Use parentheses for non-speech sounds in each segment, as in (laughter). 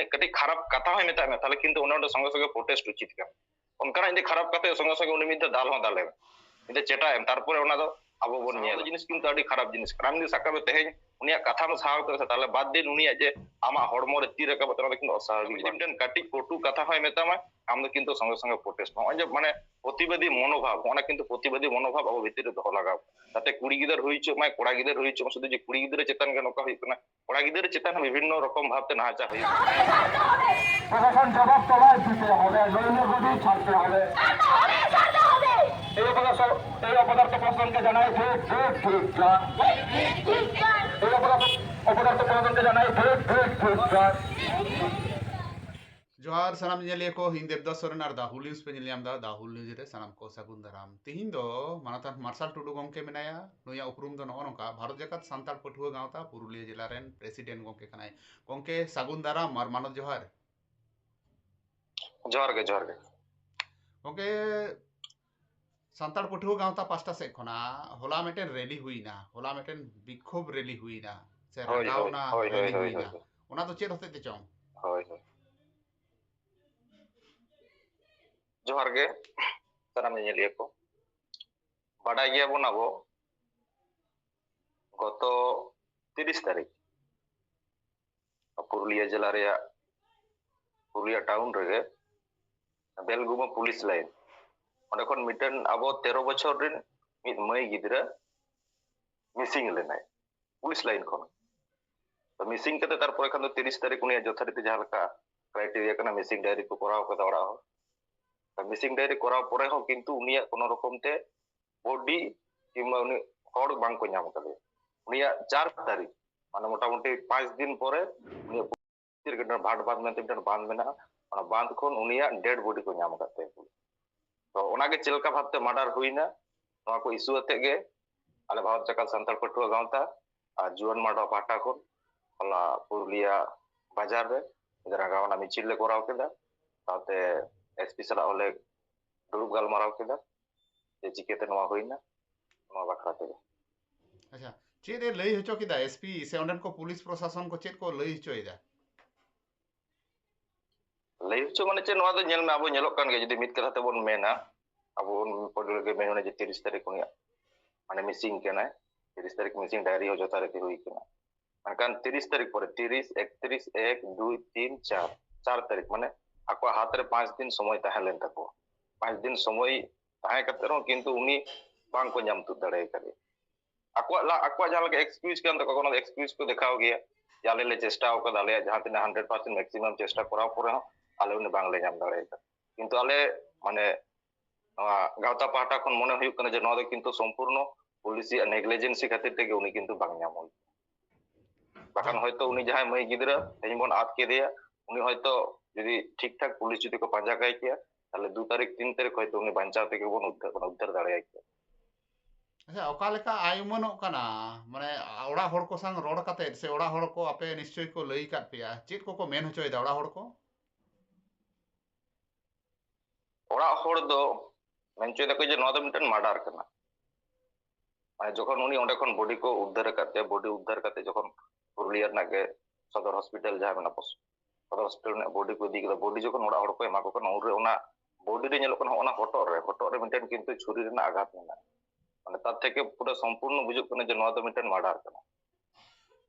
ᱢᱟᱱᱮ ᱠᱟᱹᱴᱤᱡ ᱠᱷᱟᱨᱟᱯ ᱠᱟᱛᱷᱟ ᱦᱚᱸ ᱢᱮᱛᱟᱜ ᱢᱮ ᱛᱟᱦᱞᱮ ᱠᱤᱱᱛᱩ ᱚᱱᱟ ᱥᱚᱸᱜᱮ ᱥᱚᱸᱜᱮ ᱯᱨᱚᱴᱮᱥᱴ ᱩᱪᱤᱛ ᱠᱟᱱᱟ ᱚᱱᱠᱟᱱᱟᱜ ᱡᱩᱫᱤ ᱠᱷᱟᱨᱟᱯ ᱠᱟᱛᱮ ᱥᱚᱸᱜᱮ ᱥᱚᱝᱜᱮ ᱩᱱᱤ ᱢᱤᱫ ᱫᱟᱞ ᱦᱚᱸ ᱫᱟᱞᱮ ᱢᱮ ᱢᱤᱫ ᱪᱮᱴᱟᱭᱮᱢ ᱛᱟᱨᱯᱚᱨᱮ ᱚᱱᱟ ᱫᱚ ᱟᱵᱚ ᱵᱚᱱ ᱧᱮᱞ ᱡᱤᱱᱤᱥ ᱠᱤᱱᱛᱩ ᱟᱹᱰᱤ ᱠᱷᱟᱨᱟᱯ ᱡᱤᱱᱤᱥ ᱠᱟᱱᱟ ᱟᱢ ᱡᱩᱫᱤ ᱥᱟᱠᱟᱢ ᱛᱮᱦᱮᱧ ᱩᱱᱤᱭᱟᱜ ᱠᱟᱛᱷᱟᱢ ᱥᱟᱦᱟᱣ ᱠᱮᱫᱟ ᱛᱟᱦᱞᱮ ᱵᱟᱫ ᱫᱤᱱ ᱩᱱᱤᱭᱟᱜ ᱡᱮ ᱟᱢᱟᱜ ᱦᱚᱲᱢᱚ ᱨᱮ ᱛᱤ ᱨᱟᱠᱟᱵ ᱛᱟᱨᱟ ᱠᱤᱱᱛᱩ ᱚᱥᱟᱦᱟᱵᱤᱠ ᱢᱤᱫᱴᱮᱱ ᱠᱟᱹᱴᱤᱡ ᱯᱚᱴᱩ ᱠᱟᱛᱷᱟ ᱦᱚᱸᱭ ᱢᱮᱛᱟᱢᱟ ᱟᱢ ᱫᱚ ᱠᱤᱱᱛᱩ ᱥᱚᱸᱜᱮ ᱥᱚᱸᱜᱮ ᱯᱨᱚᱴᱮᱥᱴ ᱱᱚᱜᱼᱚᱭ ᱡᱮ ᱢᱟᱱᱮ ᱯᱨᱚᱛᱤᱵᱟᱫী ᱢᱚᱱᱳᱵᱷᱟᱵ ᱚᱱᱟ কিন্তু প্রতিবাদী মনোভাব আবো ভিতরে দহো লাগাও তাতে কুড়ি গিদার হইছো মাই কোড়া গিদার হইছো শুধু যে কুড়ি গিদার চেতন গে নকা হইতো না কোড়া গিদার চেতন বিভিন্ন রকম ভাবতে নাচা হই প্রশাসন জবাব তলায় দিতে হবে নইলে গদি ছাড়তে হবে जोहार सामने को हिंदे दसरण दाहुल न्यूज़ पे दाहुल न्यूज़ सामान को सगुन दाराम तीन मानत मार्शल टुडू गमे मेरा उपरूम नौका भारत जकत सानतल पठुआ गांवता पुरुलिया जिला रेन प्रेसिडेंट गमे गमे सगुन दाराम और मानत जोहार। जोहार जोहार गे गे ᱥᱟᱱᱛᱟᱲ ᱯᱟᱹᱴᱷᱩᱣᱟᱹ ᱜᱟᱶᱛᱟ ᱯᱟᱥᱴᱟ ᱥᱮᱫ ᱠᱷᱚᱱᱟᱜ ᱦᱚᱞᱟ ᱢᱤᱫᱴᱮᱱ ᱨᱮᱞᱤ ᱦᱩᱭᱱᱟ ᱦᱚᱞᱟ ᱢᱤᱫᱴᱮᱱ ᱵᱤক্ষᱳᱵ ᱨᱮᱞᱤ ᱦᱩᱭᱱᱟ ᱥᱮ ᱨᱟᱠᱟᱣᱱᱟ ᱨᱮᱞᱤ ᱦᱩᱭᱱᱟ ᱚᱱᱟ ᱫᱚ ᱪᱮᱫ ᱦᱚᱛᱮᱡ ᱛᱮ ᱪᱚᱝ ᱦᱳᱭ ᱦᱳᱭ ᱡᱚᱦᱟᱨ ᱜᱮ ᱥᱟᱱᱟᱢ ᱧᱮᱧᱮᱞᱤᱭᱟᱹ ᱠᱚ ᱵᱟᱰᱟᱭ ᱜᱮᱭᱟ ᱵᱚᱱ ᱟᱵᱚ গত তিরিশ তারিখ পুরুলিয়া জেলা রেয়া পুরুলিয়া টাউন রেগে বেলগুমা পুলিশ লাইন ᱚᱸᱰᱮ ᱠᱷᱚᱱ ᱢᱤᱫᱴᱮᱱ ᱟᱵᱚ ᱛᱮᱨᱚ ᱵᱚᱪᱷᱚᱨ ᱨᱮᱱ ᱢᱤᱫ ᱢᱟᱹᱭ ᱜᱤᱫᱽᱨᱟᱹ ᱢᱤᱥᱤᱝ ᱞᱮᱱᱟᱭ ᱯᱩᱞᱤᱥ ᱞᱟᱭᱤᱱ ᱠᱷᱚᱱ মিসিং কাতে তারপরে খান তিরিশ তারিখ উনি যথারীতি যা লেখা ক্রাইটেরিয়া কানা মিসিং ডায়েরি কো করাও কাদা ওড়া হো মিসিং ডায়েরি করাও পরে হো কিন্তু উনিয়া কোন রকম তে বডি কিংবা উনি হড় বাং কো নাম কাদে উনিয়া চার তারিখ মানে মোটামুটি পাঁচ দিন পরে উনি ভাট বাঁধ মেনতে বাঁধ মেনা মানে বাঁধ খন উনিয়া ডেড বডি কো নাম কাদে ᱛᱚ ᱚᱱᱟᱜᱮ ᱪᱮᱫ ᱞᱮᱠᱟ ᱵᱷᱟᱵᱛᱮ ᱢᱟᱰᱟᱨ ᱦᱩᱭᱱᱟ ᱱᱚᱣᱟ ᱠᱚ ᱤᱥᱩ ᱟᱛᱮ ᱜᱮ ᱟᱞᱮ ᱵᱷᱟᱨᱚᱛ ᱡᱟᱠᱟᱛ ᱥᱟᱱᱛᱟᱲ ᱯᱟᱹᱴᱷᱩᱣᱟᱹ ᱜᱟᱶᱛᱟ ᱟᱨ ᱡᱩᱣᱟᱹᱱ ᱢᱟᱰᱣᱟ ᱯᱟᱦᱴᱟ ᱠᱷᱚᱱ ᱚᱱᱟ ᱯᱩᱨᱩᱞᱤᱭᱟ ᱵᱟᱡᱟᱨ ᱨᱮ ᱨᱟᱜᱟᱣᱱᱟ ᱢᱤᱪᱷᱤᱞ ᱞᱮ ᱠᱚᱨᱟᱣ ᱠᱮᱫᱟ ᱥᱟᱶᱛᱮ ᱮᱥᱯᱤ ᱥᱟᱞᱟᱜ ᱦᱚᱸᱞᱮ ᱫᱩᱲᱩᱵ ᱜᱟᱞᱢᱟᱨᱟᱣ ᱠᱮᱫᱟ ᱡᱮ ᱪᱤᱠᱟᱹᱛᱮ ᱱᱚᱣᱟ ᱦᱩᱭᱱᱟ ᱱᱚᱣᱟ ᱵᱟᱠᱷᱨᱟ ᱛᱮᱜᱮ ᱟᱪᱪᱷᱟ ᱪᱮᱫ ᱮ ᱞᱟᱹᱭ ᱦᱚᱪᱚ ᱠᱮᱫᱟ ᱮᱥᱯᱤ ᱥᱮ ᱚᱸᱰᱮᱱ ᱠᱚ ᱯᱩᱞᱤᱥ ᱯᱨᱚᱥᱟᱥᱚᱱ ᱠᱚ ᱪᱮᱫ ᱠᱚ ᱞᱟᱹᱭ ᱦᱚᱪᱚᱭᱮᱫᱟ ᱞᱟᱹᱭ ᱦᱚᱪᱚ ᱢᱟᱱᱮ ᱪᱮᱫ ᱱᱚᱣᱟ ᱫᱚ ᱧᱮᱞ ᱢᱮ ᱟᱵᱚ ᱧᱮᱞᱚᱜ ᱠᱟᱱ ᱜᱮᱭᱟ ᱡᱩᱫᱤ ᱢᱤᱫ ᱠᱟᱛᱷᱟ ᱛᱮᱵᱚᱱ ᱢᱮᱱᱟ ᱟᱵᱚ ᱯᱳᱭᱞᱳ ᱨᱮᱜᱮ ᱢᱮᱱᱟ ᱡᱮ ᱛᱤᱨᱤᱥ ᱛᱟᱹᱨᱤᱠᱷ ᱩᱱᱤᱭᱟᱜ ᱢᱟᱱᱮ ᱢᱤᱥᱤᱝ ᱠᱟᱱᱟᱭ ᱛᱤᱨᱤᱥ ᱛᱟᱹᱨᱤᱠᱷ ᱢᱤᱥᱤᱝ ᱰᱟᱭᱨᱤ ᱦᱚᱸ ᱡᱚᱛᱷᱟ ᱨᱮᱛᱤ ᱦᱩᱭ ᱠᱟᱱᱟ ᱢᱮᱱᱠᱷᱟᱱ ᱛᱤᱨᱤᱥ ᱛᱟᱹᱨᱤᱠᱷ ᱯᱚᱨᱮ ᱛᱤᱨᱤᱥ ᱮᱠᱛᱨᱤᱥ ᱮᱠ ᱫᱩᱭ ᱛᱤᱱ ᱪᱟᱨ चार तारीख माने आपको हाथ रे पाँच दिन समय तहलेन तको पाँच दिन समय तहे कते रो किंतु उनी बांग को न्याम तु दड़े करे आपको ला आपको जहाँ लगे एक्सक्यूज के तको कोनो एक्सक्यूज को दिखाओ गया जाले ले चेष्टा ओका दाले जहाँ तने 100% मैक्सिमम चेष्टा कराओ पूरा ᱟᱞᱮ ᱩᱱᱤ ᱵᱟᱝᱞᱮ ᱧᱟᱢ ᱫᱟᱲᱮᱭᱟᱫᱟ ᱠᱤᱱᱛᱩ ᱟᱞᱮ ᱢᱟᱱᱮ ᱱᱚᱣᱟ ᱜᱟᱶᱛᱟ ᱯᱟᱦᱴᱟ ᱠᱷᱚᱱ ᱢᱚᱱᱮ ᱦᱩᱭᱩᱜ ᱠᱟᱱᱟ ᱡᱮ ᱱᱚᱣᱟ ᱫᱚ ᱠᱤᱱᱛᱩ ᱥᱚᱢᱯᱩᱨᱱᱚ ᱯᱩᱞᱤᱥ ᱱᱮᱜᱞᱮᱡᱮᱱᱥᱤ ᱠᱷᱟᱹᱛᱤᱨ ᱛᱮᱜᱮ ᱩᱱᱤ কিন্তু ᱵᱟᱝ ᱧᱟᱢ ᱦᱩᱭ ᱵᱟᱠᱷᱟᱱ ᱦᱚᱭᱛᱚ ᱩᱱᱤ ᱡᱟᱦᱟᱸᱭ ᱢᱟᱹᱭ ᱜᱤᱫᱽᱨᱟᱹ ᱛᱮᱦᱮᱧ ᱵᱚᱱ ᱟᱫ ᱠᱮᱫᱮᱭᱟ ᱩᱱᱤ ᱦᱚᱭᱛᱚ ᱡᱩᱫᱤ ᱴᱷᱤᱠ ᱴᱷᱟᱠ ᱯᱩᱞᱤᱥ ᱡᱩᱫᱤ ᱠᱚ ᱯᱟᱸᱡᱟ ᱠᱟᱭ ᱠᱮᱭᱟ ᱛᱟᱦᱞᱮ ᱫᱩ ᱛᱟᱹᱨᱤᱠᱷ ᱛᱤᱱ ᱛᱟᱹᱨᱤᱠᱷ ᱦᱚᱭᱛᱚ ᱩᱱᱤ ᱵᱟᱧᱪᱟᱣ ᱛᱮᱜᱮ ᱵᱚᱱ ᱩᱫᱽᱫᱷᱟᱨ ᱵᱚᱱ ᱩᱫᱽᱫᱷᱟᱨ ᱫᱟᱲᱮᱭᱟᱭ ᱠᱮᱭᱟ ᱟᱪᱪᱷᱟ ᱚᱠᱟ ᱞᱮᱠᱟ ᱟᱭᱢᱟᱱᱚᱜ ᱠᱟᱱᱟ ᱢᱟᱱᱮ ᱚᱲᱟᱜ ᱦᱚᱲ ᱠᱚ ᱥᱟᱶ ᱨᱚᱲ ᱠᱟᱛᱮ ᱥᱮ ᱚᱲᱟᱜ ᱦᱚᱲ ᱠᱚ ᱟᱯᱮ ᱱᱤᱥᱪᱚᱭ ᱠᱚ ᱞᱟᱹᱭ ᱠᱟᱫ ᱯᱮᱭᱟ ᱪᱮᱫ ᱠᱚᱠᱚ ᱢᱮᱱ ᱦᱚᱪᱚᱭᱮᱫᱟ ᱚᱲᱟᱜ ᱦᱚᱲ ᱠᱚ ᱚᱲᱟᱜ ᱦᱚᱲ ᱫᱚ ᱢᱮᱱ ᱦᱚᱪᱚᱭ ᱫᱟᱠᱚ ᱡᱮ ᱱᱚᱣᱟ ᱫᱚ ᱢᱤᱫᱴᱮᱱ ᱢᱟᱰᱟᱨ ᱠᱟᱱᱟ ᱢᱟᱱᱮ ᱡᱚᱠᱷᱚᱱ ᱩᱱᱤ ᱚᱸᱰᱮ ᱠᱷᱚᱱ ᱵᱚᱰᱤ ᱠᱚ ᱩᱫᱽᱫᱷᱟᱨ ᱠᱟᱛᱮ ᱵᱚᱰᱤ ᱩᱫᱽᱫᱷᱟᱨ ᱠᱟᱛᱮ ᱡᱚᱠᱷᱚᱱ ᱯᱩᱨᱩᱞᱤᱭᱟ ᱨᱮᱱᱟᱜ ᱜᱮ ᱥᱚᱫᱚᱨ ᱦᱚᱥᱯᱤᱴᱟᱞ ᱡᱟᱦᱟᱸ ᱢᱮᱱᱟᱜᱼᱟ ᱥᱚᱫᱚᱨ ᱦᱚᱥᱯᱤᱴᱟᱞ ᱨᱮᱱᱟᱜ ᱵᱚᱰᱤ ᱠᱚ ᱤᱫᱤ ᱠᱮᱫᱟ ᱵᱚᱰᱤ ᱡᱚᱠᱷᱚᱱ ᱚᱲᱟᱜ ᱦᱚᱲ ᱠᱚ ᱮᱢᱟ ᱠᱚ ᱠᱟᱱᱟ ᱩᱱᱨᱮ ᱚᱱᱟ ᱵᱚᱰᱤ ᱨᱮ ᱧᱮᱞᱚᱜ ᱠᱟᱱᱟ ᱚᱱᱟ ᱦᱚᱴᱚᱜ ᱨᱮ ᱦᱚᱴᱚᱜ ᱨᱮ ᱢᱤᱫᱴᱮᱱ ᱠᱤᱱᱛᱩ ᱪᱷᱩᱨᱤ ᱨᱮᱱᱟᱜ ᱟᱜᱷᱟᱛ ᱢᱮᱱᱟᱜᱼᱟ মানে তার থেকে পুরো সম্পূর্ণ বুঝুক কানা যে নয়া তো মিটেন মার্ডার কানা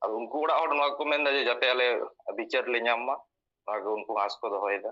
আর উনকু ওড়া ওড় নয়া কো মেন যে যাতে আলে বিচার লে নাম মা আগে ᱩᱱᱠᱩ হাস ᱠᱚ ᱫᱚᱦᱚᱭᱮᱫᱟ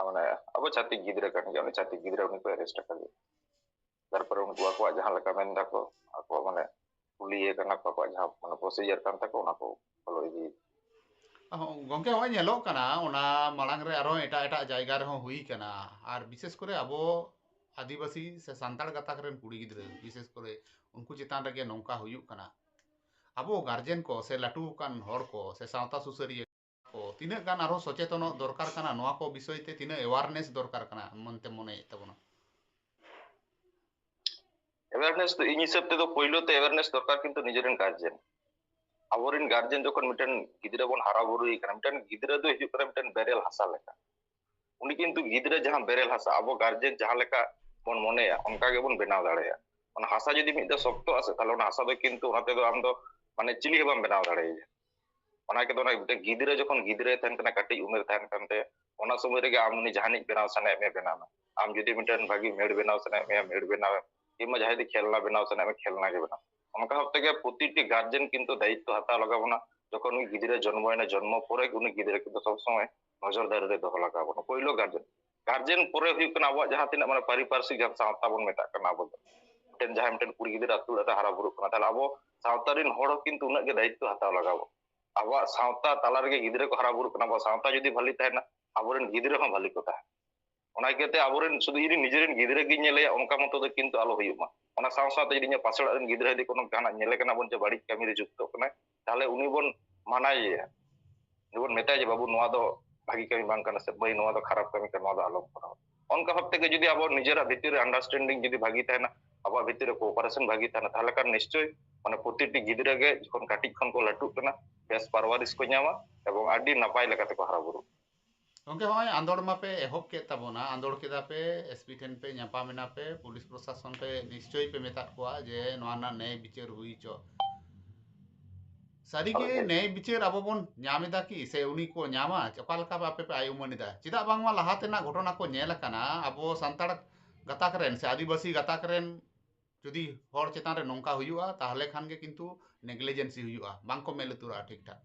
அவனை அபச்சாத்தி ᱜᱤᱫᱽᱨᱟᱹ ᱠᱟᱱ ᱜᱮᱭᱟ ᱩᱱᱤ ᱪᱷᱟᱹᱛᱤᱠ ᱜᱤᱫᱽᱨᱟᱹ ᱩᱱᱤ ᱠᱚ ᱮᱨᱮᱥᱴ ᱟᱠᱟᱫᱮ ᱛᱟᱨᱯᱚᱨᱮ ᱩᱱᱠᱩ ᱟᱠᱚᱣᱟᱜ ᱡᱟᱦᱟᱸ ᱞᱮᱠᱟ ᱢᱮᱱ ᱫᱟᱠᱚ ᱟᱠᱚᱣᱟᱜ ᱢᱟᱱᱮ ᱠᱩᱞᱤᱭᱮ ᱠᱟᱱᱟ ᱠᱚ ᱟᱠᱚᱣᱟᱜ ᱡᱟᱦᱟᱸ ᱢᱟᱱᱮ ᱯᱨᱚᱥᱤᱡᱟᱨ ᱠᱟᱱ ᱛᱟᱠᱚ ᱚᱱᱟ ᱠᱚ ᱯᱷᱚᱞᱚ ᱤᱫᱤ ᱜᱚᱝᱠᱮ ᱦᱚᱸᱜᱼᱚᱭ ᱧᱮᱞᱚᱜ ᱠᱟᱱᱟ ᱚᱱᱟ ᱢᱟᱲᱟᱝ ᱨᱮ ᱟᱨᱦᱚᱸ ᱮᱴᱟᱜ ᱮᱴᱟᱜ ᱡᱟᱭᱜᱟ ᱨᱮᱦᱚᱸ ᱦᱩᱭ ᱠᱟᱱᱟ ᱟᱨ ᱵᱤᱥᱮᱥ ᱠᱚᱨᱮ ᱟᱵᱚ ᱟᱹᱫᱤᱵᱟᱹᱥᱤ ᱥᱮ ᱥᱟᱱᱛᱟᱲ ᱜᱟᱛᱟᱠ ᱨᱮᱱ ᱠᱩᱲᱤ ᱜᱤᱫᱽᱨᱟᱹ ᱵᱤᱥᱮᱥ ᱠᱚᱨᱮ ᱩᱱᱠᱩ ᱪᱮᱛᱟᱱ ᱨᱮᱜᱮ ᱱᱚᱝᱠᱟ ᱦᱩᱭᱩᱜ ᱠᱟᱱᱟ ᱟᱵᱚ ᱜᱟᱨᱡᱮᱱ ᱠᱚ ᱥᱮ ᱞᱟᱹᱴᱩ ᱟᱠᱟᱱ ᱦᱚᱲ ᱠᱚ ᱥᱮ ᱥᱟᱶᱛᱟ ᱥᱩᱥᱟᱹᱨᱤᱭᱟᱹ ᱠᱚ ᱛᱤᱱᱟᱹᱜ ᱜᱟᱱ ᱟᱨᱦᱚᱸ ᱥᱚᱪᱮᱛᱚᱱᱚᱜ ᱫᱚᱨᱠᱟᱨ ᱠᱟᱱᱟ ᱱᱚᱣᱟ ᱠᱚ ᱵᱤᱥᱚᱭ ᱛᱮ ᱛᱤᱱᱟᱹᱜ ᱮᱣᱟᱨᱱᱮᱥ ᱫᱚᱨᱠᱟর ᱠᱟᱱᱟ ᱢᱮᱱᱛᱮ ᱢᱚᱱᱮᱭᱮᱫ ᱛᱟᱵᱚᱱᱟ অ্যাওয়ারনেস তো ইনি হিসাব তেতো পইলো তো অ্যাওয়ারনেস দরকার কিন্তু নিজেরেন গার্জেন আবরেন গার্জেন যখন মিটেন গিদরা বন হারা বড়ই কারণ মিটেন গিদরা দো হিজুক কারণ মিটেন বেরেল হাসা লেখা। উনি কিন্তু গিদরা যাহা বেরেল হাসা, আবো গার্জেন যাহা লেখা বন মনেয়া অনকা গেবন বেনাও দাঁড়ায়া মানে হাসা যদি মিদা শক্ত আছে তাহলে ওনা হাসা দো কিন্তু ওনাতে দো আম দো মানে চিলি হেবাম বেনাও দাঁড়ায়া ᱚᱱᱟ ᱠᱮᱫᱚ ᱚᱱᱟ ᱜᱤᱫᱽᱨᱟᱹ ᱡᱚᱠᱷᱚᱱ ᱜᱤᱫᱽᱨᱟᱹ ᱛᱟᱦᱮᱱ ᱠᱟᱱᱟ ᱠᱟᱹᱴᱤᱡ ᱩᱢᱮᱨ ᱛᱟᱦᱮᱱ ᱠᱟᱱᱛᱮ ᱚᱱᱟ ᱥᱚᱢᱚᱭ ᱨᱮᱜᱮ ᱟᱢ ᱩᱱᱤ ᱡᱟᱦᱟᱱᱤᱡ ᱵᱮᱱᱟᱣ ᱥᱟᱱᱟᱭᱮᱫ ᱢᱮ ᱵᱮᱱᱟᱣ ᱟᱢ ᱡᱩᱫᱤ ᱢᱤᱫᱴᱮᱱ ᱵᱷᱟᱜᱤ ᱢᱮᱲ ᱵᱮᱱᱟᱣ ᱥᱟᱱᱟᱭᱮᱫ ᱢᱮᱭᱟ ᱢᱮᱲ ᱵᱮᱱᱟᱣ কিংবা ᱡᱟᱦᱟᱸᱭ ᱫᱚ খেলনা বেনাও সানা আমি খেলনা গে বেনাও অনকা ভাব থেকে প্রতিটি গার্জেন কিন্তু দায়িত্ব হাতা লাগাবো না যখন ওই গিদিরে জন্ম হয় না জন্ম পরে উনি গিদিরে কিন্তু সবসময় নজরদারি রে দহ লাগাবো না পইলো গার্জেন গার্জেন পরে হুᱭ কানা আবো জাহাঁ তিনা মানে পারিপার্শ্বিক জাহাঁ সাঁওতা বন মেটা কানা আবো মিটেন জাহাঁ মিটেন কুড়ি গিদিরে আতুড়া হারা ᱠᱟᱱᱟ কানা ᱟᱵᱚ ᱥᱟᱶᱛᱟ ᱨᱮᱱ ᱦᱚᱲ ᱠᱤᱱᱛᱩ ᱩᱱᱟᱹᱜ উনাগে দায়িত্ব হাতা লাগাবো ᱟᱵᱚᱣᱟᱜ ᱥᱟᱶᱛᱟ ᱛᱟᱞᱟ ᱨᱮᱜᱮ ᱜᱤᱫᱽᱨᱟᱹ ᱠᱚ ᱦᱟᱨᱟ ᱵᱩᱨᱩᱜ ᱠᱟᱱᱟ ᱟᱵᱚᱣᱟᱜ ᱥᱟᱶᱛᱟ ᱡᱩᱫᱤ ᱵᱷᱟᱞᱤ ᱛᱟᱦᱮᱱᱟ ᱟᱵᱚᱨᱮᱱ ᱜᱤᱫᱽᱨᱟᱹ ᱦᱚᱸ ᱵᱷᱟᱞᱤ ᱠᱚ ᱛᱟᱦᱮᱱᱟ ᱚᱱᱟ ᱤᱭᱟᱹᱛᱮ ᱟᱵᱚᱨᱮᱱ ᱥᱩᱫᱷᱩ ᱤᱧ ᱱᱤᱡᱮᱨᱮᱱ ᱜᱤᱫᱽᱨᱟᱹ ᱜᱤᱧ ᱧᱮᱞᱮᱭᱟ ᱚᱱᱠᱟ ᱢᱚᱛᱚ ᱫᱚ ᱠᱤᱱᱛᱩ ᱟᱞᱚ ᱦᱩᱭᱩᱜ ᱢᱟ ᱚᱱᱟ ᱥᱟᱶ ᱥᱟᱶᱛᱮ ᱡᱩᱫᱤ ᱤᱧᱟᱹᱜ ᱯᱟᱥᱮ ᱚᱲᱟᱜ ᱨᱮᱱ ᱜᱤᱫᱽᱨᱟᱹ ᱡᱩᱫᱤ ᱠᱳᱱᱳ ᱡᱟᱦᱟᱱᱟᱜ ᱧᱮᱞᱮ ᱠᱟᱱᱟ ᱵᱚᱱ ᱡᱮ ᱵᱟᱹᱲᱤᱡ ᱠᱟᱹᱢᱤ ᱨᱮ ᱡᱩᱠᱛᱚ ᱠᱟᱱᱟᱭ ᱛᱟᱦᱞᱮ ᱩᱱᱤ ᱵᱚᱱ ᱢᱟᱱᱟᱭᱮᱭᱟ ᱩᱱᱤ ᱵᱚᱱ ᱢᱮᱛᱟᱭᱟ ᱡᱮ ᱵᱟᱹᱵᱩ ᱱᱚᱣᱟ ᱫᱚ ᱵᱷᱟᱜᱤ ᱠᱟᱹᱢᱤ ᱵᱟᱝ ᱠᱟᱱᱟ ᱥᱮ ᱵᱟᱹᱭ ᱱᱚᱣᱟ ᱫᱚ ᱠᱷᱟᱨᱟᱯ ᱠᱟᱹᱢᱤ ᱠᱟᱱᱟ ᱱᱚᱣᱟ ᱫᱚ ᱟᱞᱚᱢ ᱠᱚᱨᱟᱣᱟ ᱚᱱᱠᱟ ᱵᱷᱟᱵ ᱛᱮᱜᱮ ᱡᱩᱫᱤ ᱟᱵᱚ ᱱᱤᱡᱮᱨᱟᱜ ᱵᱷᱤᱛᱤᱨ ᱨᱮ ᱟᱱᱰᱟᱨᱥᱴᱮᱱᱰᱤᱝ ᱡᱩᱫᱤ ᱵᱷᱟᱜᱤ ᱛᱟᱦᱮᱱᱟ ᱟᱵᱚᱣᱟᱜ ᱵᱷᱤᱛᱤᱨ ᱨᱮ ᱠᱳᱯᱟᱨᱮᱥᱚᱱ ᱵᱷᱟᱜᱤ ᱛᱟᱦᱮᱱᱟ ᱛᱟᱦᱞᱮ ᱠᱷᱟᱱ ᱱᱤᱥᱪᱚᱭ ᱢᱟᱱᱮ ᱯᱨᱚᱛᱤᱴᱤ ᱜᱤᱫᱽᱨᱟᱹ ᱜᱮ ᱡᱚᱠᱷᱚᱱ ᱠᱟᱹᱴᱤᱡ ᱠᱷᱚᱱ ᱠᱚ ᱞᱟᱹᱴᱩᱜ ᱠᱟᱱᱟ ᱵᱮᱥ ᱯᱟᱨᱣᱟᱨᱤᱥ ᱠᱚ ᱧᱟᱢᱟ ᱮᱵᱚᱝ ᱟᱹᱰᱤ ᱱᱟᱯᱟᱭ ᱞᱮᱠᱟᱛᱮ ᱠᱚ ᱦᱟᱨᱟ ᱵᱩᱨᱩᱜ ᱜᱚᱝᱠᱮ ᱦᱚᱸᱜᱼᱚᱭ ᱟᱸᱫᱳᱲ ᱢᱟᱯᱮ ᱮᱦᱚᱵ ᱠᱮᱫ ᱛᱟᱵᱚᱱᱟ ᱟᱸᱫᱳᱲ ᱠᱮᱫᱟ ᱯᱮ ᱮᱥᱯᱤ ᱴᱷᱮᱱ ᱯᱮ ᱧᱟᱯᱟᱢ ᱮᱱᱟ ᱯᱮ ᱯᱩᱞᱤᱥ ᱯᱨᱚᱥᱟᱥᱚᱱ ᱯᱮ ᱱᱤᱥᱪᱚᱭ ᱯᱮ ᱢᱮᱛᱟᱫ ᱠᱚᱣᱟ ᱡᱮ ᱱᱚᱣᱟ ᱨᱮᱱᱟᱜ ᱱᱮᱭ ᱵᱤᱪᱟᱹᱨ ᱦᱩᱭ ᱦᱚᱪᱚ ᱥᱟᱹᱨᱤᱜᱮ ᱱᱮᱭ ᱵᱤᱪᱟᱹᱨ ᱟᱵᱚ ᱵᱚᱱ ᱧᱟᱢ ᱮᱫᱟ ᱠᱤ ᱥᱮ ᱩᱱᱤ ᱠᱚ ᱧᱟᱢᱟ ᱚᱠᱟ ᱞᱮᱠᱟ ᱟᱯᱮ ᱯᱮ ᱟᱭᱩᱢᱟᱹᱱ ᱮᱫᱟ ᱪᱮᱫᱟᱜ ᱵᱟᱝᱢᱟ ᱞᱟᱦᱟ ᱛᱮᱱᱟᱜ ᱜᱷᱚᱴᱚᱱᱟ ᱠᱚ ᱧᱮᱞ ᱟᱠᱟᱱᱟ ᱟᱵᱚ ᱥᱟᱱᱛᱟᱲ ᱜᱟᱛᱟᱠ ᱨᱮᱱ ᱥᱮ ᱟᱹᱫᱤᱵᱟᱹᱥᱤ ᱜᱟᱛᱟᱠ ᱨᱮᱱ ᱡᱩᱫᱤ ᱦᱚᱲ ᱪᱮᱛᱟᱱ ᱨᱮ ᱱᱚᱝᱠᱟ ᱦᱩᱭᱩᱜᱼᱟ ᱛᱟᱦᱞᱮ ᱠᱷᱟᱱ ᱜᱮ ᱠᱤᱱᱛᱩ ᱱᱮᱜᱽᱞᱤᱡᱮᱱᱥᱤ ᱦᱩᱭᱩᱜᱼᱟ ᱵᱟᱝ ᱠᱚ ᱢᱮᱫ ᱞᱩᱛᱩᱨᱟᱜᱼᱟ ᱴᱷᱤᱠ ᱴᱷᱟᱠ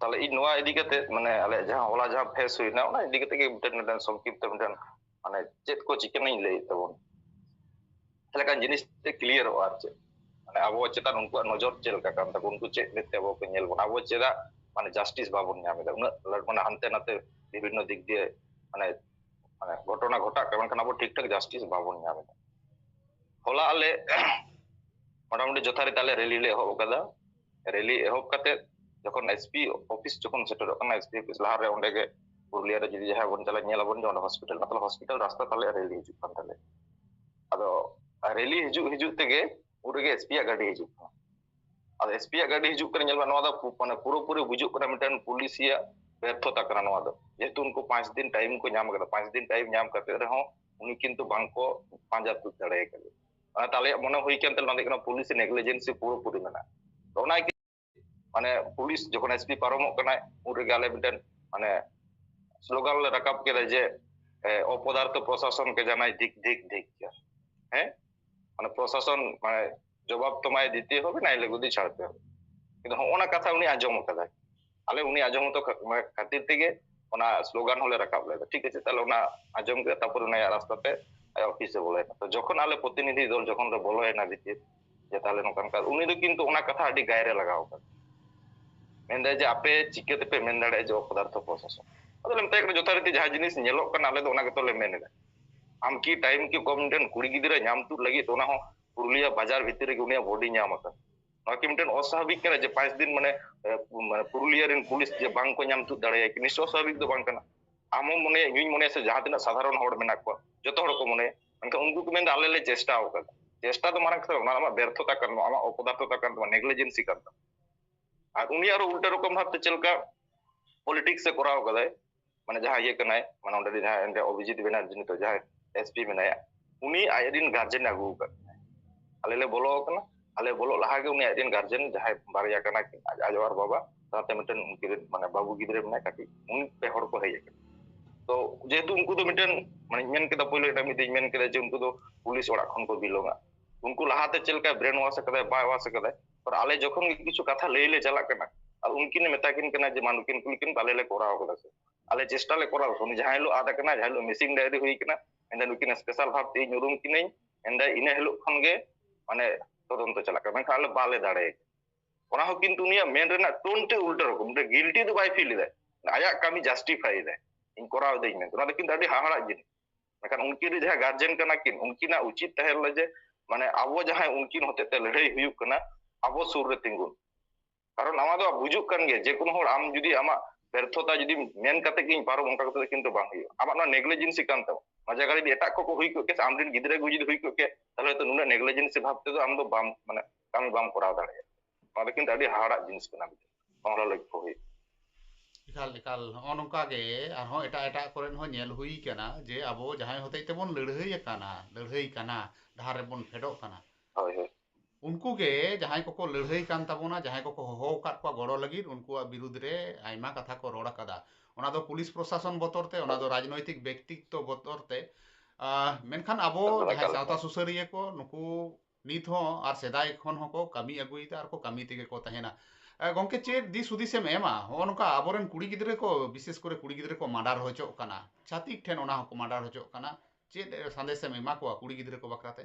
তাহলে এই নোয়া ইদি কাতে মানে আলে যাহা ওলা যাহা ফেস হই না ওনা ইদি কাতে কি মিটেন মিটেন সংক্ষিপ্ত মিটেন মানে চেত কো চিকেন নাই লাই তাবন তাহলে কান জিনিস ক্লিয়ার ও আর চেত ᱢᱟᱱᱮ ᱟᱵᱚ ᱪᱮᱛᱟᱱ ᱩᱱᱠᱩᱣᱟᱜ ᱱᱚᱡᱚᱨ ᱪᱮᱫ ᱞᱮᱠᱟ ᱠᱟᱱ ᱛᱟᱠᱚ ᱩᱱᱠᱩ ᱪᱮᱫ ᱞᱮᱠᱟᱛᱮ ᱟᱵᱚ ᱠᱚ ᱧᱮᱞ ᱵᱚᱱᱟ ᱟᱵᱚ ᱪᱮᱫᱟᱜ মানে জাস্টিস বাবন নামে উনার মানে হানতে নাতে বিভিন্ন দিক দিয়ে মানে মানে ঘটনা ঘটাক এমনখান আবার ঠিকঠাক জাস্টিস বাবন নামে হলা আলে (coughs) মোটামুটি যথারীতি আলে রেলি লে এহব কাদা রেলি এহব কাতে যখন এসপি অফিস যখন সেটেল কানা এসপি অফিস লাহারে ওন্ডে গে পুরুলিয়া রে যদি যাহা বন চালা নিয়ে বন জন হসপিটাল মতলব হসপিটাল রাস্তা তালে রেলি হিজুক কান তালে আদো রেলি হিজুক হিজুক তেগে उड़गे एसपी अगाडी हिजुक अब एसपी अगाडी हिजुक करे जलवा नवा माने पूरा व्यर्थता करे नवा उनको 5 दिन टाइम को नाम करे दिन टाइम नाम करते रहो उनी किंतु बांको पांजा तु चढ़े करे पुलिस नेग्लिजेंसी पूरा पूरी मना माने पुलिस जो एसपी परम करे उरे गाले मिटन माने स्लोगन रकअप के पदार्थ प्रशासन के जाना दिक दिख दिख के মানে প্রশাসন মানে জবাব তোমায় দিতে হবে না এলে গুদি ছাড়তে হবে। কিন্তু ওনা কথা উনি আজম কাদা তাহলে উনি আজম তো মানে খাতির থেকে ওনা স্লোগান হলে রাখা বলে ঠিক আছে, তাহলে ওনা আজম কে তারপর উনি রাস্তাতে অফিসে বলে তো যখন আলে প্রতিনিধি দল যখন তো বলো না দিতে, যে তাহলে নকান কাজ উনি তো কিন্তু ওনা কথা আটি গায়ে লাগাও কাজ মেনদায় যে আপে চিকে পে, মেন যে অপদার্থ প্রশাসন। আদলে যথারীতি যা জিনিস নেলক কানা আলে তো ওনাকে তো লে দেয় आमक टाइम के कम कुड़ी गिरा नाम लगे पुरुलिया बाज़ार भितर बॉडी नाकिन अस्वािक जे पाँच दिन मैं मैं पुरुलिया पुलिस जे बात दाड़ी निश्चय अस्वािक तो आम मन इन मन जहाँ तक साधारण मे जो को मन उनको आल चेस्टा चेस्टा तो मांगा व्यर्थता आम अपदार्थता नेग्लेजेंसी उन उल्टे रकम भाव चलका पॉलिटिक्स से कराव मैं जहाँ ये मैं अभिजीत बनार्जी तो ᱮᱥᱯᱤ ᱢᱮᱱᱟᱭᱟ ᱩᱱᱤ ᱟᱡᱨᱮᱱ ᱜᱟᱨᱡᱮᱱ ᱟᱹᱜᱩ ᱟᱠᱟᱫ ᱠᱤᱱᱟᱹ ᱟᱞᱮ ᱞᱮ ᱵᱚᱞᱚ ᱟᱠᱟᱱᱟ ᱟᱞᱮ ᱵᱚᱞᱚ ᱞᱟᱦᱟᱜᱮ ᱩᱱᱤ ᱟᱡᱨᱮᱱ ᱜᱟᱨᱡᱮᱱ ᱡᱟᱦᱟᱸᱭ ᱵᱟᱨᱭᱟ ᱠᱟᱱᱟ ᱟᱡ ᱟᱭᱳ ᱟᱨ ᱵᱟᱵᱟ ᱥᱟᱶᱛᱮ ᱢᱤᱫᱴᱮᱱ ᱩᱱᱠᱤᱱ ᱢᱟᱱᱮ ᱵᱟᱹᱵᱩ ᱜᱤᱫᱽᱨᱟᱹ ᱢᱮᱱᱟᱭ ᱠᱟᱹᱴᱤᱡ ᱩᱱ ᱯᱮ ᱦᱚᱲ ᱠᱚ ᱦᱮᱡ ᱟᱠᱟᱱᱟ ᱛᱚ ᱡᱮᱦᱮᱛᱩ ᱩᱱᱠᱩ ᱫᱚ ᱢᱤᱫᱴᱮᱱ ᱢᱟᱱᱮ ᱢᱮᱱ ᱠᱮᱫᱟ ᱯᱳᱭᱞᱳ ᱮᱴᱟᱜ ᱢᱤᱫᱴᱮᱱ ᱢᱮᱱ ᱠᱮᱫᱟ ᱡᱮ ᱩᱱᱠᱩ ᱫᱚ ᱯᱩᱞᱤᱥ ᱚᱲᱟᱜ ᱠᱷᱚᱱ ᱠᱚ ᱵᱤᱞᱚᱝᱟ उनको लहाते चल का ब्रेन वाश कदा बाय वाश कदा पर आले जखन किछु कथा ले ले चला कना और उनकिन मेता किन कना जे मानुकिन कुलकिन बाले ले कोराव कदा से आले चेष्टा ले कोराव सोनी जहाँ लो आदा कना जहाँ लो मिसिंग डायरी हुई कना ᱮᱸᱰᱮ ᱱᱩᱠᱤᱱ ᱥᱯᱮᱥᱟᱞ ᱵᱷᱟᱵᱛᱮ ᱤᱧ ᱩᱨᱩᱢ ᱠᱤᱱᱟᱹᱧ ᱮᱸᱰᱮ ᱤᱱᱟᱹ ᱦᱤᱞᱳᱜ ᱠᱷᱚᱱ ᱜᱮ ᱢᱟᱱᱮ ᱛᱚᱫᱚᱱᱛᱚ ᱪᱟᱞᱟᱜ ᱠᱟᱱᱟ ᱢᱮᱱᱠᱷᱟᱱ ᱟᱞᱮ ᱵᱟᱞᱮ ᱫᱟᱲᱮ ᱚᱱᱟ ᱦᱚᱸ ᱠᱤᱱᱛᱩ ᱩᱱᱤᱭᱟᱜ ᱢᱮᱱ ᱨᱮᱱᱟᱜ ᱴᱳᱱᱴᱮ ᱩᱞᱴᱟᱹ ᱨᱚᱠᱚᱢ ᱜᱤᱞᱴᱤ ᱫᱚ ᱵᱟᱭ ᱯᱷᱤᱞ ᱮᱫᱟ ᱟᱭᱟᱜ ᱠᱟᱹᱢᱤ ᱡᱟᱥᱴᱤᱯᱷᱟᱭ ᱮᱫᱟᱭ ᱤᱧ ᱠᱚᱨᱟᱣ ᱫᱟᱹᱧ ᱢᱮᱱᱛᱮ ᱚᱱᱟ ᱫᱚ ᱠᱤᱱᱛᱩ ᱟᱹᱰᱤ ᱦᱟᱦᱟᱲᱟᱜ ᱡᱤᱱᱤᱥ ᱢᱮᱱᱠᱷᱟᱱ ᱩᱱᱠᱤᱱ ᱨᱮᱱ ᱡᱟᱦᱟᱸ ᱜᱟᱨᱡᱮᱱ ᱠᱟᱱᱟ ᱠᱤᱱ ᱩᱱᱠᱤᱱᱟᱜ ᱩᱪᱤᱛ ᱛᱟᱦᱮᱸ ᱞᱮᱱᱟ ᱡᱮ ᱢᱟᱱᱮ ᱟᱵᱚ ᱡᱟᱦᱟᱸᱭ ᱩᱱᱠᱤᱱ ᱦᱚᱛᱮᱛᱮ ᱞᱟᱹᱲᱦᱟᱹᱭ ᱦᱩᱭᱩᱜ ᱠᱟᱱᱟ ᱟᱵᱚ ᱥᱩᱨ ᱨᱮ ᱛᱤᱸᱜᱩᱱ ᱠᱟᱨণ ᱟᱢᱟᱜ ᱫᱚ ᱵᱩᱡᱩᱜ ᱠᱟᱱ ᱜᱮᱭᱟ ᱡᱮ ᱠᱳᱱᱳ ᱦᱚᱲ ᱟᱢ ᱡᱩᱫᱤ ᱟᱢᱟᱜ ᱵᱮᱨᱛᱷᱚᱛᱟ ᱡᱩᱫᱤ ᱢᱮᱱ ᱠᱟᱛᱮ ᱜᱮᱧ ᱯᱟᱨᱚᱢ ᱚᱱᱠᱟ ᱠᱟᱛᱮ ᱠᱤᱱᱛᱩ ᱵᱟᱝ ᱦᱩᱭᱩᱜᱼᱟ ᱟᱢᱟᱜ ᱱᱚᱣᱟ ᱱᱮᱜᱞᱮᱡᱮᱱᱥᱤ ᱠᱟᱱ ᱛᱟᱢᱟ ᱚᱱᱟ ᱡᱟᱭᱜᱟ ᱨᱮ ᱡᱩᱫᱤ ᱮᱴᱟᱜ ᱠᱚᱠᱚ ᱦᱩᱭ ᱠᱚᱜ ᱠᱮ ᱥᱮ ᱟᱢᱨᱮᱱ ᱜᱤᱫᱽᱨᱟᱹ ᱠᱚ ᱡᱩᱫᱤ ᱦᱩᱭ ᱠᱚᱜ ᱠᱮ ᱛᱟᱦᱞᱮ ᱛᱚ ᱱᱩᱱᱟᱹᱜ ᱱᱮᱜᱞᱮᱡᱮᱱᱥᱤ ᱵᱷᱟᱵ ᱛᱮᱫᱚ ᱟᱢ ᱫᱚ ᱵᱟᱢ ᱢᱟᱱᱮ ᱠᱟᱹᱢᱤ ᱵᱟᱢ ᱠᱚᱨᱟᱣ ᱫᱟᱲᱮᱭᱟᱜᱼᱟ ᱚᱱᱟ ᱫᱚ ᱠᱤᱱᱛᱩ ᱟᱹᱰᱤ ᱦᱟᱲᱟᱜ ᱡᱤᱱᱤᱥ ᱠᱟᱱᱟ ᱚᱱᱟ ᱞᱚᱠᱠᱷᱚ ᱦᱩᱭᱩᱜᱼᱟ ᱮᱠᱟᱞ ᱮᱠᱟᱞ ᱱᱚᱜᱼᱚ ᱱᱚᱝᱠᱟ ᱜᱮ ᱟᱨᱦᱚᱸ ᱮᱴᱟᱜ ᱮᱴᱟᱜ ᱠᱚᱨᱮᱱ ᱦᱚᱸ ᱧᱮᱞ ᱦᱩᱭ ᱠᱟᱱᱟ ᱡᱮ ᱟᱵᱚ ᱡᱟᱦᱟᱸᱭ ᱦᱚᱛᱮᱡ ᱛᱮᱵᱚᱱ ᱞᱟᱹᱲᱦᱟᱹᱭ ᱟᱠᱟᱱᱟ ᱞᱟᱹᱲᱦᱟᱹᱭ ᱠᱟᱱᱟ ᱰᱟᱦᱟᱨ ᱨᱮᱵᱚᱱ ᱯᱷᱮᱰᱚᱜ ᱠᱟᱱᱟ ᱦᱳᱭ ᱦᱳᱭ उनके के जहाँ को को लड़ाई कान ताबोना जहाँ को को होहो गड़ो लगी उनको विरुद्ध रे कथा को रोड़ा कदा। ओना तो पुलिस प्रशासन बतरते तो राजनैतिक व्यक्तित्व तो बतरते। मेखान अब जहाँ सावता सुसरिया को नुक नित सदा खन को कमी अगुईता और को कमी तेगे को तहेना। गंके चे दिस हुदिस एमा होनका अब कुड़ी गिद्रे को विशेषकर कुड़ी गिद्रे को मांडार होचो कना। छाती ठेन मांडार को चे सदेशम एमा को कुड़ी गिद्रे को बकराते।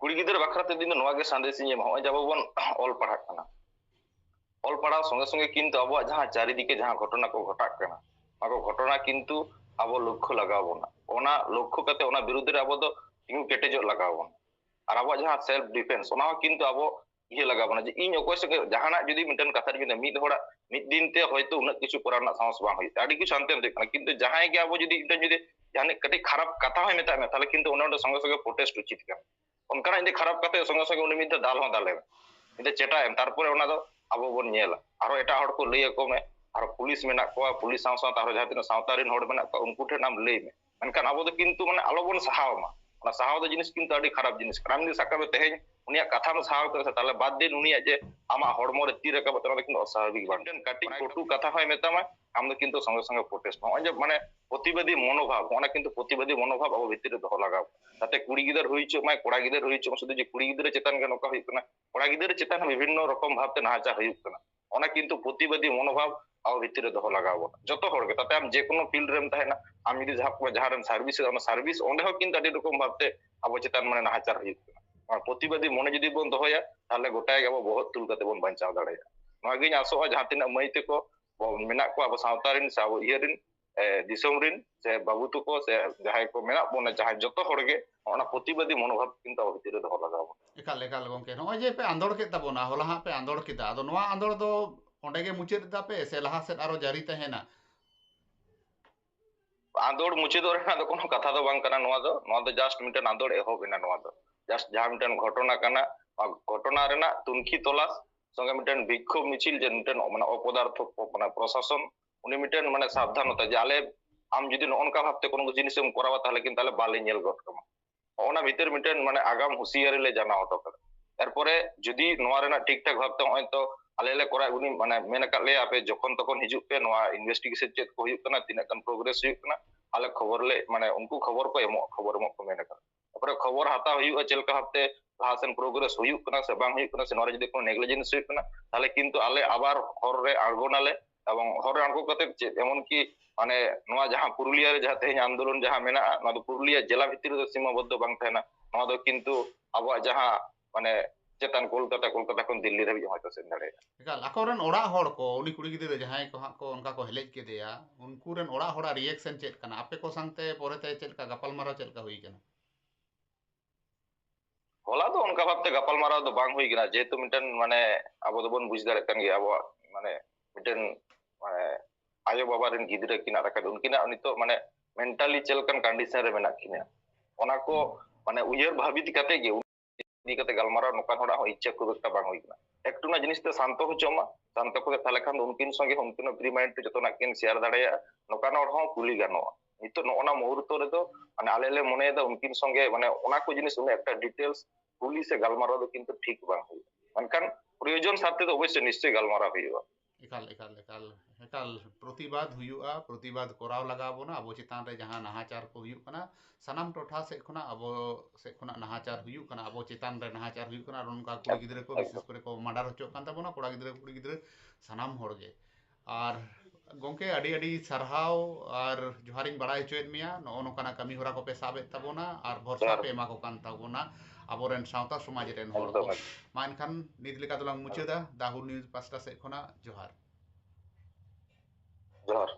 ᱠᱩᱲᱤ ᱜᱤᱫᱽᱨᱟᱹ ᱵᱟᱠᱷᱨᱟ ᱛᱮ ᱤᱧ ᱫᱚ ᱱᱚᱣᱟ ᱜᱮ ᱥᱟᱸᱫᱮᱥᱤᱧ ᱮᱢᱟ ᱱᱚᱜᱼᱚᱭ ᱡᱟᱵᱚ ᱵᱚᱱ ᱚᱞ ᱯᱟᱲᱦᱟᱜ ᱠᱟᱱᱟ ᱚᱞ ᱯᱟᱲᱦᱟᱣ ᱥᱚᱸᱜᱮ ᱥᱚᱸᱜᱮ ᱠᱤᱱᱛᱩ ᱟᱵᱚᱣᱟᱜ ᱡᱟᱦᱟᱸ ᱪᱟᱨᱤᱫᱤᱠᱮ ᱡᱟᱦᱟᱸ ᱜᱷᱚᱴᱚᱱᱟ ᱠᱚ ᱜᱷᱚᱴᱟᱜ ᱠᱟᱱᱟ ᱚᱱᱟ ᱠᱚ ᱜᱷᱚᱴᱚᱱᱟ ᱠᱤᱱᱛু ᱟᱵᱚ ᱞᱚᱠᱠᱷᱚ ᱞᱟᱜᱟᱣ ᱵᱚᱱᱟ ᱚᱱᱟ ᱞᱚᱠᱠᱷᱚ ᱠᱟᱛᱮ ᱚᱱᱟ ᱵᱤᱨᱩᱫᱽ ᱨᱮ ᱟᱵᱚ ᱫᱚ ᱛᱤᱸᱜᱩ ᱠᱮᱴᱮᱡᱚᱜ ᱞᱟᱜᱟᱣ ᱵᱚᱱᱟ ᱟᱨ ᱟᱵᱚᱣᱟᱜ ᱡᱟᱦᱟᱸ ᱥᱮᱞᱯ ᱰᱤᱯᱮᱱᱥ ᱚᱱᱟ ᱦᱚᱸ ᱠᱤᱱᱛᱩ ᱟᱵᱚ ᱤᱭᱟᱹ ᱞᱟᱜᱟᱣ ᱵᱚᱱᱟ ᱡᱮ ᱤᱧ ᱚᱠᱚᱭ ᱥᱚᱸᱜᱮ ᱡᱟᱦᱟᱱᱟᱜ ᱡᱩᱫᱤ ᱢᱤᱫᱴᱮᱱ ᱠᱟᱛᱷᱟ ᱨᱮ ᱢᱤᱫ ᱦᱚᱲᱟᱜ ᱢᱤᱫ ᱫᱤᱱ ᱛᱮ ᱦᱚᱭᱛᱚ ᱩᱱᱟᱹᱜ ᱠᱤᱪᱷᱩ ᱠᱚᱨᱟᱣ ᱨᱮᱱᱟᱜ ᱥᱟᱦᱚᱥ ᱵᱟᱝ ᱦᱩᱭᱩᱜ ᱟᱹᱰᱤ কিছু ᱟᱱᱛᱮ ᱱᱟᱛᱮ ᱠᱟᱱᱟ ᱠᱤᱱᱛᱩ ᱡᱟᱦᱟᱸᱭ ᱜᱮ ᱟᱵᱚ ᱡᱩᱫᱤ ᱢᱤᱫᱴᱮᱱ ᱡᱩᱫᱤ ᱡᱟᱦᱟᱱᱟᱜ ᱠᱟᱹᱴᱤᱡ ᱠᱷᱟᱨᱟᱯ ᱠᱟᱛᱷᱟ ᱦᱚᱸᱭ ᱢᱮᱛᱟᱜ ᱢᱮ ᱛᱟᱦᱞᱮ ᱠᱤᱱᱛু ᱚᱱᱟ ᱥᱚᱸᱜᱮ ᱥᱚᱸᱜᱮ ᱯᱨᱚᱴᱮᱥᱴ ᱩᱪᱤᱛ ᱠᱟᱱᱟ ᱚᱱᱠᱟᱱᱟᱜ ᱡᱩᱫᱤ ᱠᱷᱟᱨᱟᱯ ᱠᱟᱛᱮ ᱥᱚᱸᱜᱮ ᱥᱚᱸᱜᱮ ᱩᱱᱤ ᱢᱤᱫ ᱫᱟᱞ ᱦᱚᱸ ᱫᱟᱞᱮ ᱢᱤᱫ ᱪᱮᱴᱟ ᱮᱢ ᱛᱟᱨᱯᱚᱨᱮ ᱚᱱᱟ ᱫᱚ ᱟᱵᱚ ᱵᱚᱱ ᱧᱮᱞᱟ ᱟᱨᱚ ᱮᱴᱟᱜ ᱦᱚᱲ ᱠᱚ ᱞᱟᱹᱭ ᱟᱠᱚ ᱢᱮ ᱟᱨ ᱯᱩᱞᱤᱥ ᱢᱮᱱᱟᱜ ᱠᱚᱣᱟ ᱯᱩᱞᱤᱥ ᱥᱟᱶ ᱥᱟᱶᱛᱮ ᱟᱨᱚ ᱡᱟᱦᱟᱸ ᱛᱤᱱᱟᱹᱜ ᱥᱟᱶᱛᱟ ᱨᱮᱱ ᱦᱚᱲ ᱢᱮᱱᱟᱜ ᱠᱚᱣᱟ ᱩᱱᱠᱩ ᱴᱷᱮᱱ ᱟᱢ ᱞᱟᱹᱭ ᱢᱮ ᱢᱮᱱᱠᱷᱟᱱ ᱟᱵᱚ ᱫᱚ ᱠᱤᱱᱛᱩ ᱢᱟᱱᱮ ᱟᱞᱚ ᱵᱚᱱ ᱥᱟᱦᱟᱣ ᱢᱟ ᱚᱱᱟ ᱥᱟᱦᱟᱣ ᱫᱚ ᱡᱤᱱᱤᱥ ᱠᱤᱱᱛᱩ ᱟᱹᱰᱤ ᱠᱷᱟᱨᱟᱯ ᱡᱤᱱᱤᱥ ᱠᱟᱱᱟ ᱟᱢ ᱡᱩᱫᱤ ᱥᱟᱠᱟᱢ ᱛᱮᱦᱮᱧ ᱩᱱᱤᱭᱟᱜ ᱠᱟᱛᱷᱟᱢ ᱥᱟᱦᱟᱣ ᱠᱮᱫᱟ ᱛᱟᱦᱞᱮ ᱵᱟᱫ ᱫᱤᱱ ᱩᱱᱤᱭᱟᱜ ᱡᱮ ᱟᱢᱟᱜ ᱦᱚᱲᱢᱚ ᱨᱮ ᱛᱤ ᱨᱟᱠᱟᱵ ᱛᱟᱦᱞᱮ ᱠᱤᱱᱛᱩ ᱚᱥᱟᱵᱷᱟᱵᱤᱠ ᱵᱟᱝ ᱢᱤᱫᱴᱮᱱ ᱠᱟᱹᱴᱤᱡ ᱯᱚᱴᱩ ᱠᱟᱛᱷᱟ ᱦᱚᱸᱭ ᱢᱮᱛᱟᱢᱟ ᱟᱢ ᱫᱚ ᱠᱤᱱᱛᱩ ᱥᱚᱸᱜᱮ ᱥᱚᱸᱜᱮ ᱯᱨᱚᱴᱮᱥᱴ ᱱᱚᱜᱼᱚᱭ ᱡᱮ ᱢᱟᱱᱮ প্রতিবাদী মনোভাব অনেক কিন্তু প্রতিবাদী মনোভাব আবু ভিতরে দহ লাগাও। তাতে কুড়ি গিদার হইছো মানে মাই কোড়া গিদার হইছো মানে শুধু যে কুড়ি গিদার চেতান গে নকা হইতো না, কোড়া গিদার চেতান বিভিন্ন রকম ভাবতে নাচা হইতো না। অনেক কিন্তু প্রতিবাদী মনোভাব আবু ভিতরে দহ লাগাবো যত হরকে তাতে আম যে কোনো ফিল্ড রেম থাকে না, আমি যদি যাহা যাহার সার্ভিস সার্ভিস অনেক কিন্তু আদি রকম ভাবতে আবু চেতান মানে নাচার হইতো না। ᱚᱱᱟ ᱯᱨᱚᱛᱤᱵᱟᱫী ᱢᱚᱱᱮ ᱡᱩᱫᱤ ᱵᱚᱱ ᱫᱚᱦᱚᱭᱟ ᱛᱟᱦᱞᱮ ᱜᱚᱴᱟ ᱜᱮ ᱟᱵᱚ ᱵᱚᱦᱚᱜ ᱛᱩᱞ ᱠᱟᱛᱮ ᱵᱚᱱ ᱵᱟᱧᱪᱟᱣ ᱫᱟᱲᱮᱭᱟᱜᱼᱟ ᱱᱚᱣᱟ ᱜᱤᱧ ᱟᱥᱚᱜᱼᱟ ᱡᱟᱦᱟᱸ ᱛᱤᱱᱟᱹᱜ ᱢᱟᱹᱭ ᱛᱮᱠᱚ ᱵᱚ- ᱢᱮᱱᱟᱜ ᱠᱚᱣᱟ ᱟᱵᱚ ᱥᱟᱶᱛᱟ ᱨᱮᱱ ᱥᱮ ᱟᱵᱚ ᱤᱭᱟᱹ ᱨᱮᱱ ᱮ, ᱫᱤᱥᱚᱢ ᱨᱮᱱ ᱥᱮ ᱵᱟᱹᱵᱩ ᱛᱟᱠᱚ ᱥᱮ ᱡᱟᱦᱟᱸᱭ ᱠᱚ ᱢᱮᱱᱟᱜ ᱵᱚᱱᱟ ᱡᱟᱦᱟᱸᱭ ᱡᱚᱛᱚ ᱦᱚᱲ ᱜᱮ ᱚᱱᱟ ᱯᱨᱚᱛᱤᱵᱟᱫী ᱢᱚᱱᱳᱵᱷᱟᱵ ᱠᱤᱱᱛᱩ ᱟᱵᱚ ᱵᱷᱤᱛᱤᱨ ᱨᱮ ᱫᱚᱦᱚ ᱞᱟᱜᱟᱣ ᱵᱚᱱᱟ ᱮᱠᱟᱞ ᱮᱠᱟᱞ ᱜᱚᱝᱠᱮ ᱱᱚᱜᱼᱚᱭ ᱡᱮ ᱯᱮ ᱟᱸᱫᱳᱲ ᱠᱮᱫ ᱛᱟᱵᱚᱱᱟ ᱦᱚᱞᱟ ᱦᱟᱸᱜ ᱯᱮ ᱟᱸᱫᱳᱲ ᱠᱮᱫᱟ ᱟᱫᱚ ᱱᱚᱣᱟ ᱟᱸᱫᱳᱲ ᱫᱚ ᱚᱸᱰᱮ ᱜᱮ ᱢᱩᱪᱟᱹᱫ ᱮᱫᱟ ᱯᱮ ᱥᱮ ᱞᱟᱦᱟ ᱥᱮᱫ ᱟᱨᱚ ᱡᱟᱹᱨᱤ ᱛᱟᱦᱮᱱᱟ ᱟᱸᱫᱳᱲ ᱢᱩᱪᱟᱹᱫᱚᱜ ᱨᱮᱱᱟᱜ ᱫᱚ কোনো কথা ᱫᱚ ᱵᱟᱝ ᱠᱟᱱᱟ ᱱᱚᱣᱟ ᱫᱚ ᱱᱚᱣᱟ ᱫᱚ ᱡᱟᱥᱴ ᱢᱤᱫᱴᱮᱱ ᱟᱸᱫᱳᱲ ᱮᱦᱚᱵ ᱮᱱᱟ ᱱᱚᱣᱟ ᱫᱚ ᱡᱟᱥᱴ ᱡᱟᱦᱟᱸ ᱢᱤᱫᱴᱮᱱ ᱜᱷᱚᱴᱚᱱᱟ ᱠᱟᱱᱟ ᱜᱷᱚᱴᱚᱱᱟ ᱨᱮᱱᱟᱜ ᱛᱩᱱᱠᱷᱤ ᱛᱚᱞᱟᱥ ᱥᱚᱸᱜᱮ ᱢᱤᱫᱴᱮᱱ ᱵᱤক্ষᱳᱵ ᱢᱤছিল ᱡᱮ ᱢᱤᱫᱴᱮᱱ ᱢᱟᱱᱮ ᱚᱯᱚᱫᱟᱨᱛᱷᱚ ᱢᱟᱱᱮ প্রশাসন, উনি মিটেন মানে সাবধানতা যে আলে আম যদি ননকা ভাবতে কোনো জিনিস এম করাবা তাহলে কিন্তু তাহলে বালে নেল গট কমা ভিতর মিটেন মানে আগাম হুঁশিয়ারি জানা হতো করে তারপরে যদি নোয়া রেনা ঠিকঠাক ভাবতে হয় তো আলে লে উনি মানে মেন কাট লে আপে যখন তখন হিজুক নোয়া ইনভেস্টিগেশন চেক কো হুয়ুক কানা তিনা প্রোগ্রেস হুয়ুক কানা আলে খবর লে মানে উনকু খবর কো এমো খবর মো কো মেন কাট ᱟᱯᱚᱨᱮ ᱠᱷᱚᱵᱚᱨ ᱦᱟᱛᱟᱣ ᱦᱩᱭᱩᱜᱼᱟ ᱪᱮᱫ ᱞᱮᱠᱟ ᱦᱟᱯᱛᱮ ᱞᱟᱦᱟ ᱥᱮᱱ ᱯᱨᱳᱜᱨᱮᱥ ᱦᱩᱭᱩᱜ ᱠᱟᱱᱟ ᱥᱮ ᱵᱟᱝ ᱦᱩᱭᱩᱜ ᱠᱟᱱᱟ ᱥᱮ ᱱᱚᱰᱮ ᱡᱩᱫᱤ ᱠᱳᱱᱳ ᱱᱮᱜᱽᱞᱤᱡᱮᱱᱥ ᱦᱩᱭᱩᱜ ᱠᱟᱱᱟ ᱛᱟᱦᱞᱮ ᱠᱤᱱᱛᱩ ᱟᱞᱮ ᱟᱵᱟᱨ ᱦᱚᱨ ᱨᱮ ᱟᱬᱜᱚᱱᱟᱞᱮ এবং হরে আᱬগো কাতে এমন কি মানে নোয়া যাহা পুরুলিয়া রে যাহা তেহিন আন্দোলন যাহা মেনা না তো পুরুলিয়া জেলা ভিতরে তো সীমাবদ্ধ বাং থানা নোয়া তো কিন্তু আবার যাহা মানে চেতান কলকাতা কলকাতা কোন দিল্লি রে হয়তো সেন দাঁড়ে একাল আকরেন ওড়া হড় কো উনি কুড়ি গিদে যাহাই কো হাক কো অনকা কো হেলেজ কে দেয়া উনকুরেন ওড়া হড়া রিয়াকশন চেত কানা আপে কো সাংতে পরেতে চেত কা গাপাল মারা চেত কা হুই কেনা ᱦᱚᱞᱟ ᱫᱚ ᱚᱱᱠᱟ ᱵᱷᱟᱵᱛᱮ ᱜᱟᱯᱟᱞ ᱢᱟᱨᱟᱣ ᱫᱚ ᱵᱟᱝ ᱦᱩᱭ ᱠᱟᱱᱟ ᱡᱮᱦᱮᱛᱩ ᱢᱤᱫᱴᱮᱱ ᱢᱟᱱᱮ ᱟᱵᱚ ᱫᱚᱵᱚᱱ ᱵᱩᱡ ᱫᱟᱲᱮᱭᱟᱜ ᱠᱟᱱ ᱜᱮᱭᱟ ᱟᱵᱚᱣᱟᱜ ᱢᱟᱱᱮ ᱢᱤᱫᱴᱮᱱ ᱢᱟᱱᱮ ᱟᱭᱳ ᱵᱟᱵᱟ ᱨᱮᱱ ᱜᱤᱫᱽᱨᱟᱹ ᱠᱤᱱᱟᱜ ᱨᱟᱠᱟᱵ ᱩᱱᱠᱤᱱᱟᱜ ᱱᱤᱛᱚᱜ ᱢᱟᱱᱮ ᱢᱮᱱᱴᱟᱞᱤ ᱪᱮᱫ ᱞᱮᱠᱟᱱ ᱠᱚᱱᱰᱤᱥᱚᱱ ᱨᱮ ᱢᱮᱱᱟᱜ ᱠᱤᱱᱟ ᱚᱱᱟ ᱠᱚ ᱢᱟᱱᱮ ᱩᱭᱦᱟᱹᱨ ᱵᱷᱟᱵᱤᱛ ᱠᱟᱛᱮ ᱜᱮ ᱤᱫᱤ ᱠᱟᱛᱮ ᱜᱟᱞᱢᱟᱨᱟᱣ ᱱᱚᱝᱠᱟᱱ ᱦᱚᱲᱟᱜ ᱦᱚᱸ ᱤᱪᱪᱷᱟ ᱠᱷᱩᱵ ᱮᱠᱴᱟ ᱵᱟᱝ ᱦᱩᱭ ᱠᱟᱱᱟ একটু না ᱥᱟᱱᱛᱚ শান্ত হচ্ছে মা শান্ত করে তাহলে খান ᱩᱱᱠᱤᱱ সঙ্গে উনকিন ফ্রি ᱡᱚᱛᱚᱱᱟᱜ ᱠᱤᱱ ᱥᱮᱭᱟᱨ ᱫᱟᱲᱮᱭᱟᱜᱼᱟ ᱱᱚᱝᱠᱟᱱ ᱦᱚᱲ ᱦᱚᱸ ᱠᱩᱞᱤ ᱜᱟᱱᱚᱜᱼᱟ ᱱᱤᱛᱚᱜ ᱱᱚᱜᱼᱚᱱᱟ ᱢᱩᱦᱩᱨᱛᱚ ᱨᱮᱫᱚ ᱢᱟᱱᱮ ᱟᱞᱮ ᱞᱮ ᱢᱚᱱᱮᱭᱮᱫᱟ ᱩᱱᱠᱤᱱ ᱥᱚᱸᱜᱮ ᱢᱟᱱᱮ ᱚᱱᱟ ᱠᱚ ᱡᱤᱱᱤᱥ ᱩᱱᱟᱹᱜ ᱮᱠᱴᱟ ᱰᱤᱴᱮᱞᱥ ᱠᱩᱞᱤ ᱥᱮ ᱜᱟᱞᱢᱟᱨᱟᱣ ᱫᱚ ᱠᱤᱱᱛᱩ ᱴᱷᱤᱠ ᱵᱟᱝ ᱦᱩᱭᱩᱜᱼᱟ ᱢᱮᱱᱠᱷᱟन ᱯᱨᱚᱭᱳᱡᱚᱱ ᱥᱟᱨᱛᱮ ᱫᱚ ᱚᱵᱚᱥᱥᱚ ᱱᱤᱥᱪᱚᱭ ᱜᱟᱞᱢᱟᱨᱟᱣ ᱦᱩᱭᱩᱜᱼᱟ ᱮᱠᱟᱞ ᱮᱠᱟᱞ ᱮᱠᱟᱞ ᱮᱠᱟᱞ ᱯᱨᱚᱛᱤᱵᱟᱫ ᱦᱩᱭᱩᱜᱼᱟ ᱯᱨᱚᱛᱤᱵᱟᱫ ᱠᱚᱨᱟᱣ ᱞᱟᱜᱟᱣ ᱵᱚᱱᱟ ᱟᱵᱚ ᱪᱮᱛᱟᱱ ᱨᱮ ᱡᱟᱦᱟᱸ ᱱᱟᱦᱟᱪᱟᱨ ᱠᱚ ᱦᱩᱭᱩᱜ ᱠᱟᱱᱟ ᱥᱟᱱᱟᱢ ᱴᱚᱴᱷᱟ ᱥᱮᱫ ᱠᱷᱚᱱᱟᱜ ᱟᱵᱚ ᱥᱮᱫ ᱠᱷᱚᱱᱟᱜ ᱱᱟᱦᱟᱪᱟᱨ ᱦᱩᱭᱩᱜ ᱠᱟᱱᱟ ᱟᱵᱚ ᱪᱮᱛᱟᱱ ᱨᱮ ᱱᱟᱦᱟᱪᱟᱨ ᱦᱩᱭᱩᱜ ᱠᱟᱱᱟ ᱟᱨ ᱚᱱᱠᱟ ᱠᱩᱲᱤ ᱜᱤᱫᱽᱨᱟᱹ ᱠᱚ ᱵᱤᱥᱮᱥ ᱠᱚᱨᱮ ᱠᱚ ᱢᱟᱰᱟᱨ ᱦᱚᱪᱚᱜ ᱠᱟᱱ ᱛᱟᱵᱚᱱᱟ ᱠᱚᱲᱟ ᱜᱤᱫᱽᱨᱟᱹ ᱠᱩᱲᱤ ᱜᱤᱫᱽᱨᱟᱹ ᱥᱟᱱᱟᱢ ᱦᱚᱲ ᱜᱮ ᱟᱨ ᱜᱚᱝᱠᱮ ᱟᱹᱰᱤ ᱟᱹᱰᱤ ᱥᱟᱨᱦᱟᱣ ᱟᱨ ᱡᱚᱦᱟᱨᱤᱧ ᱵᱟᱲᱟᱭ ᱦᱚᱪᱚᱭᱮᱫ ᱢᱮᱭᱟ ᱱᱚᱜᱼᱚ ᱱᱚᱝᱠᱟᱱᱟᱜ ᱠᱟᱹᱢᱤ ᱦᱚᱨᱟ ᱠᱚᱯᱮ ᱥᱟᱵᱮᱫ ᱛᱟᱵᱚᱱᱟ ᱟᱨ ᱵᱷᱚᱨᱥᱟ ᱯᱮ ᱮᱢᱟ ᱠᱚ ᱠᱟᱱ ᱛᱟᱵᱚᱱᱟ ᱟᱵᱚᱨᱮᱱ ᱥᱟᱶᱛᱟ ᱥᱚᱢᱟᱡᱽ ᱨᱮᱱ ᱦᱚᱲ ᱠᱚ ᱮᱠᱫᱚᱢ ᱢᱟ ᱮᱱᱠᱷᱟᱱ ᱱᱤᱛ ᱞᱮᱠᱟ ᱫᱚᱞᱟᱝ ᱢᱩᱪᱟᱹᱫᱟ ᱫᱟᱦᱩ ᱱᱤᱭᱩᱡᱽ ᱯᱟᱥᱴᱟ ᱥᱮᱫ ᱠᱷᱚᱱᱟᱜ ᱡᱚᱦᱟᱨ ᱡᱚᱦᱟᱨ